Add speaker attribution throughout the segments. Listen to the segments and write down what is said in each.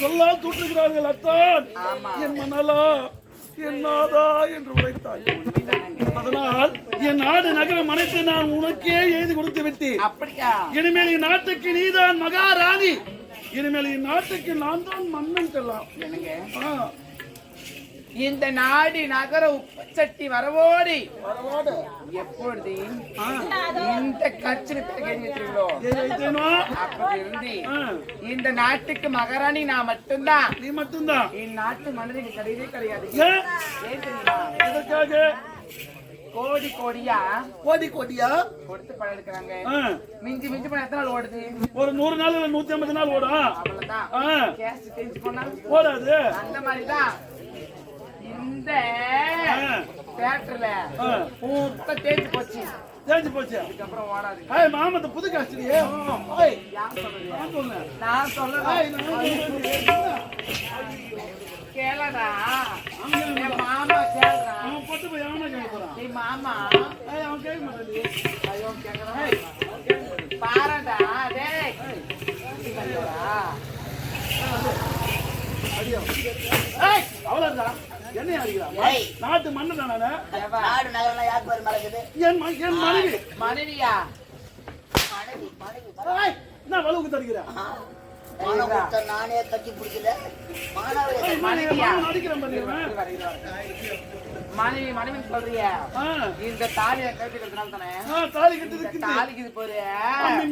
Speaker 1: சொல்லால் தூற்றுகிறார்கள் அத்தான். என் மணலா என் நாதா என்று உரைத்தாய். அதனால் என் நாடு நகரம் அனைத்து நான் உனக்கே எழுதி கொடுத்து விட்டேன். இனிமேல் என் நாட்டுக்கு நீதான் மகாராணி. இனிமேல் என் நாட்டுக்கு நான் தான் மன்னன் செல்லாம்
Speaker 2: இந்த நாடு நகர உப்பச்சட்டி வரவோடி. எப்பொழுது இந்த கட்சியில்? அப்படி இந்த நாட்டுக்கு மகாராணி நான் மட்டும்தான்.
Speaker 1: நீ மட்டும்தான்.
Speaker 2: இந்நாட்டு மனிதனுக்கு கிடையவே கிடையாது. கோடி கோடியா?
Speaker 1: கோடி கோடியா?
Speaker 2: கொடுத்து படம் எடுக்கிறாங்க. மிஞ்சி மிஞ்சி போன எத்தனை நாள் ஓடுது?
Speaker 1: ஒரு நூறு நாள் நூத்தி ஐம்பது நாள் ஓடும்.
Speaker 2: அவ்வளவுதான். கேஸ் தெரிஞ்சு போனா
Speaker 1: ஓடாது.
Speaker 2: அந்த மாதிரிதான். இந்த
Speaker 1: ஆ,
Speaker 2: தேட்டர்ல பூத்த தேஞ்சு போச்சு.
Speaker 1: தேஞ்சு போச்சு.
Speaker 2: அதுக்கப்புறம் ஓடாது.
Speaker 1: ஏய் மாமத்த புது காஸ்டியே ஏய். நான் சொல்றேன்.
Speaker 2: கேளடா. என் மாமா கேளுடா.
Speaker 1: அவன் பொட்டு போய் அவனா கேட்க போறான்.
Speaker 2: நீ மாமா.
Speaker 1: ஏய், அவன் கேட்க மாட்டான்
Speaker 2: ஐயோ கேக்குறேன். பாரடா டேய். இல்லடா.
Speaker 1: ஏய் அவ்வளவுதான். என்ன. நாட்டு மண்ணு தானே
Speaker 2: ஏவா,
Speaker 3: நாடு நகரம் யாருக்கு பேர் மறக்குது?
Speaker 1: என் என் மனைவி.
Speaker 2: மனைவியா?
Speaker 3: மனைவி மனைவி
Speaker 1: என்ன வலுவுக்கு தருகிற
Speaker 3: நானே கட்டி பிடிக்கல.
Speaker 2: மனைவி மனைவி சொல்றிய. இந்த தாலியை கட்டிக்கிறதுனால தானே?
Speaker 1: தாலி கட்டி
Speaker 2: தாலிக்கு இது போரு.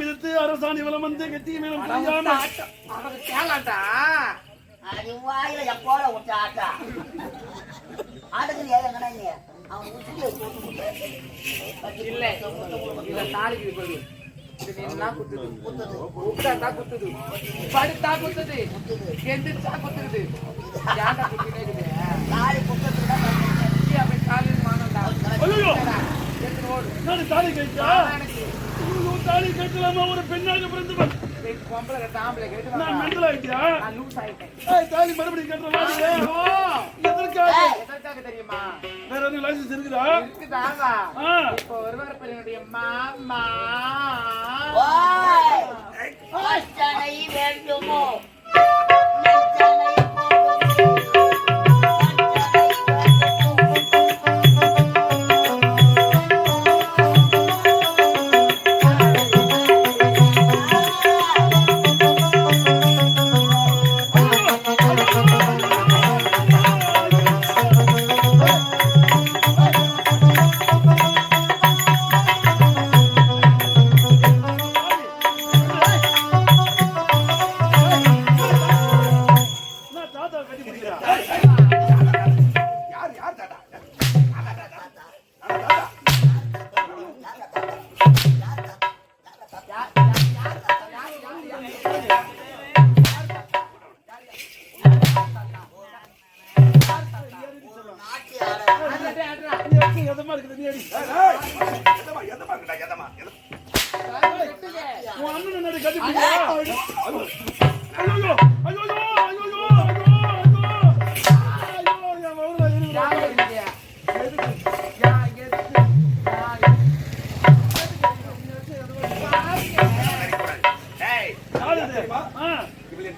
Speaker 1: மிதித்து அரசாணி வலம் வந்து கெட்டி மேலும்
Speaker 2: அவனுக்கு
Speaker 3: அது வாயில எப்போல விட்ட ஆட்டா ஆட்டுக்கு ஏதங்கடா நீ? அவன் போட்டு
Speaker 2: இல்ல. இது நின்னா குத்துது. உட்கார்ந்தா குத்துது. படுத்தா குத்துது. எந்திரிச்சா குத்துது. ஏன்டா குத்தினே இருக்குது?
Speaker 3: குத்தத்துக்கு தான்
Speaker 2: அப்படி காலையில் மானம்டா
Speaker 1: ஐயோ!
Speaker 2: எடுத்துட்டு ஓடு.
Speaker 1: நான் தாலி கட்டலாமா ஒரு பெண்ணாக பிறந்தவன்
Speaker 2: பொம்பளை கட்ட ஆம்பளை கட்டு
Speaker 1: நான் மெண்டல் ஆயிட்டியா
Speaker 2: நான் லூஸ் ஆயிட்டேன்
Speaker 1: ஏய், தாலி மறுபடியும் கட்டுற
Speaker 2: ஐயோ,
Speaker 1: எதற்காக
Speaker 2: எதற்காக தெரியுமா?
Speaker 1: வேற எதுவும் லைசன்ஸ் இருக்குதா?
Speaker 2: இருக்குதாவா
Speaker 1: ஆ.
Speaker 2: இப்போ ஒருவர் பெரியனுடைய மாமா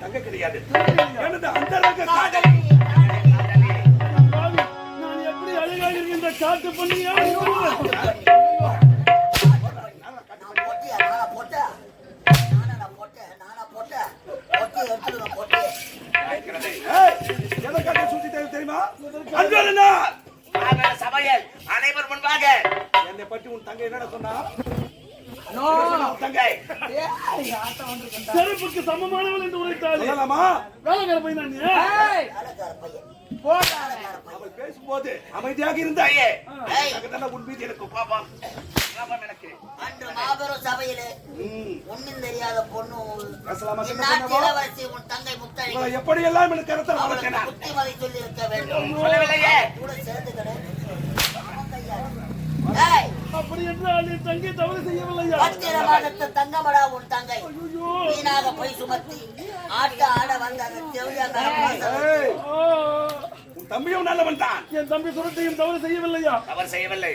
Speaker 4: தங்க கிடையாது
Speaker 1: தெரியலையா?
Speaker 4: அந்த ரக காதலி
Speaker 1: செருப்புக்கு சமமானவள் என்று உரைத்தாள்
Speaker 4: சொல்லலாமா
Speaker 1: வேலைக்கார பையன்
Speaker 4: அவள் பேசும்போது அமைதியாக இருந்தாயே. உன் மீது எனக்கு எனக்கு.
Speaker 3: அன்று மாபெரும் சபையிலே. ஒண்ணும் தெரியாத பொண்ணு? இளவரசி உன் தங்கை
Speaker 4: உங்களை எப்படி எல்லாம் எனக்கு
Speaker 3: புத்திமதி சொல்லி இருக்க வேண்டும் கூட சேர்ந்து ஏய்.
Speaker 1: அப்படி என்றால் என் தங்கை தவறு செய்யவில்லையா?
Speaker 3: பத்திர மாதத்து தங்கமடா உன் தங்கை.
Speaker 1: ஐயோ.
Speaker 3: வீணாக போய் சுமத்தி. ஆட்ட ஆட வந்த அந்த
Speaker 1: ஆ,
Speaker 4: உன் தம்பியும் நல்லவன் தான்.
Speaker 1: என் தம்பி சுரத்தையும் தவறு செய்யவில்லையா?
Speaker 4: அவர் செய்யவில்லை.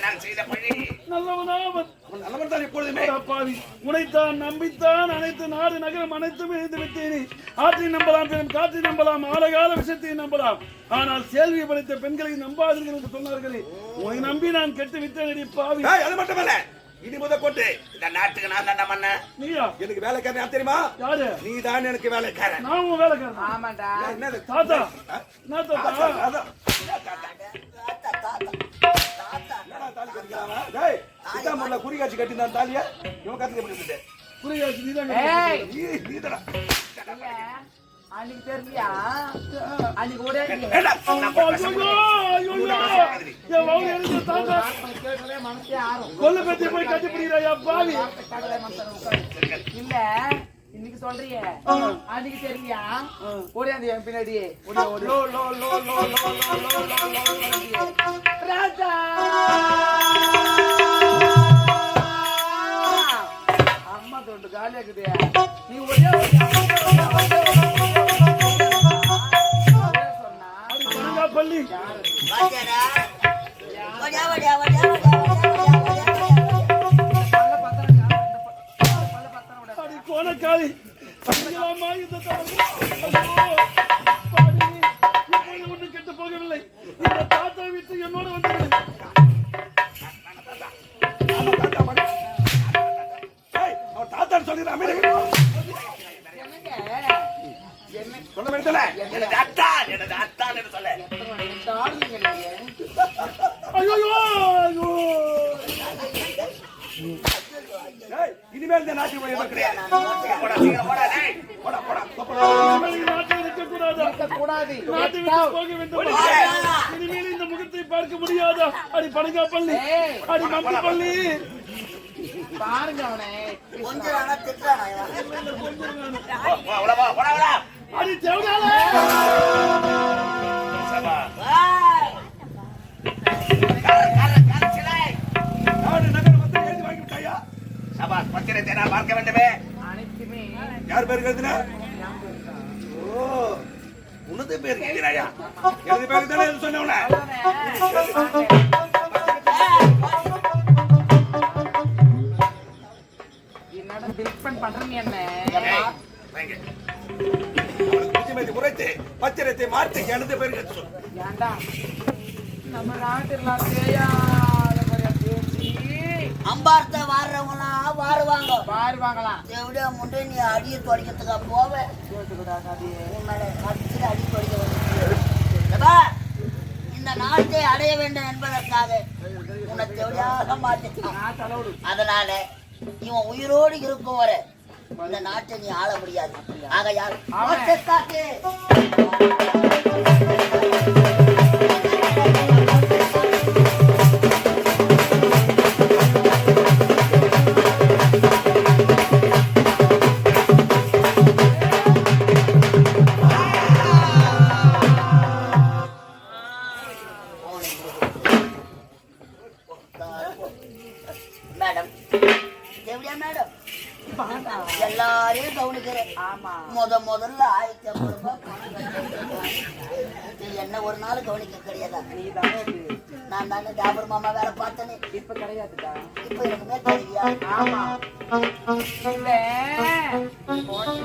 Speaker 4: நான் செய்த பழி.
Speaker 1: நல்லவனாவன்
Speaker 4: நல்லவன் எப்பொழுதுமே.
Speaker 1: பாவி உனைத்தான் நம்பித்தான் அனைத்து நாடு நகரம் அனைத்தும் எழுந்து விட்டேனே. ஆற்றை நம்பலாம் பெரும் காற்றை நம்பலாம் ஆழகால விஷயத்தை நம்பலாம். ஆனால் கேள்வி படித்த பெண்களை நம்பாதீர்கள் என்று சொன்னார்களே. உன்னை நம்பி நான் கெட்டு விட்டேன் பாவி.
Speaker 4: ஏய், அது மட்டுமல்ல. இனி முத கொண்டு இந்த நாட்டுக்கு நான் தான் பண்ண
Speaker 1: நீயா?
Speaker 4: எனக்கு வேலைக்காரன் தெரியுமா?
Speaker 1: யாரு?
Speaker 4: நீ தான் எனக்கு வேலைக்காரன்.
Speaker 1: நான் உன் வேலைக்காரன்.
Speaker 2: ஆமாண்டா
Speaker 4: என்னது?
Speaker 1: தாத்தா? நான் தாத்தா.
Speaker 4: குறி காட்சி கட்டி தான் தாலியா? இவன் கத்துக்க முடியாது குறி
Speaker 1: காட்சி நீ
Speaker 2: தான்.
Speaker 4: நீ
Speaker 2: இல்ல இன்னைக்கு சொல்றியே அன்னைக்கு தெரியலையா ஓடியாந்து என்
Speaker 1: பின்னாடியே
Speaker 2: ராஜா அம்மா தொண்டு காலியா இருக்குதே நீ ஒரே சொன்னா
Speaker 1: பள்ளி காளி அங்கலாமா இந்த இப்பொழுது ஒன்று கெட்டு போகவில்லை இந்த தாத்தா விட்டு என்னோட
Speaker 2: என்ன
Speaker 4: சொல்ல. இந்த
Speaker 1: நாட்டு இனிமேல் இந்த முகத்தை பார்க்க முடியாதா? அடி பணங்கா பள்ளி அடி மம்பி பள்ளி.
Speaker 2: பாருங்க அவனை.
Speaker 3: கொஞ்சம்
Speaker 1: அடி
Speaker 4: தேவனாலே சபாஸ் பத்திரத்தை நான் பார்க்க வேண்டுமே. யார் பேர் எழுதுனா ஓ உனது பேர் எழுதினாயா எழுதி பேருக்கு தானே சொன்ன உரைத்து பத்திரத்தை மாற்றி எழுத
Speaker 2: பெருங்க நம்ம நாட்டில்
Speaker 3: அம்பார்த்த வாடுறவங்களாம் வாடுவாங்க
Speaker 2: பாரு வாங்கலாம்
Speaker 3: எப்படியா முண்டை நீ அடியை துடைக்கிறதுக்கா உன்னால கடிச்சிட்டு அடி துடைக்க இந்த நாட்டை அடைய வேண்டும் என்பதற்காக உன்னை
Speaker 2: நான் தலைவிடு
Speaker 3: அதனால இவன் உயிரோடு இருக்கும் வரை இந்த நாட்டை நீ ஆள முடியாது. ஆகையால் கவனிக்கிறேன். முத முதல்ல ஆயிரத்தி ஐம்பது ரூபாய் என்ன ஒரு நாள் கவனிக்க கிடையாதா. நான் தானே டாபர் மாமா வேலை பார்த்தேனே.
Speaker 2: இப்ப கிடையாதுடா.
Speaker 3: இப்ப எனக்கு மேல் தெரியா?
Speaker 2: ஆமா. இல்ல. போட்டி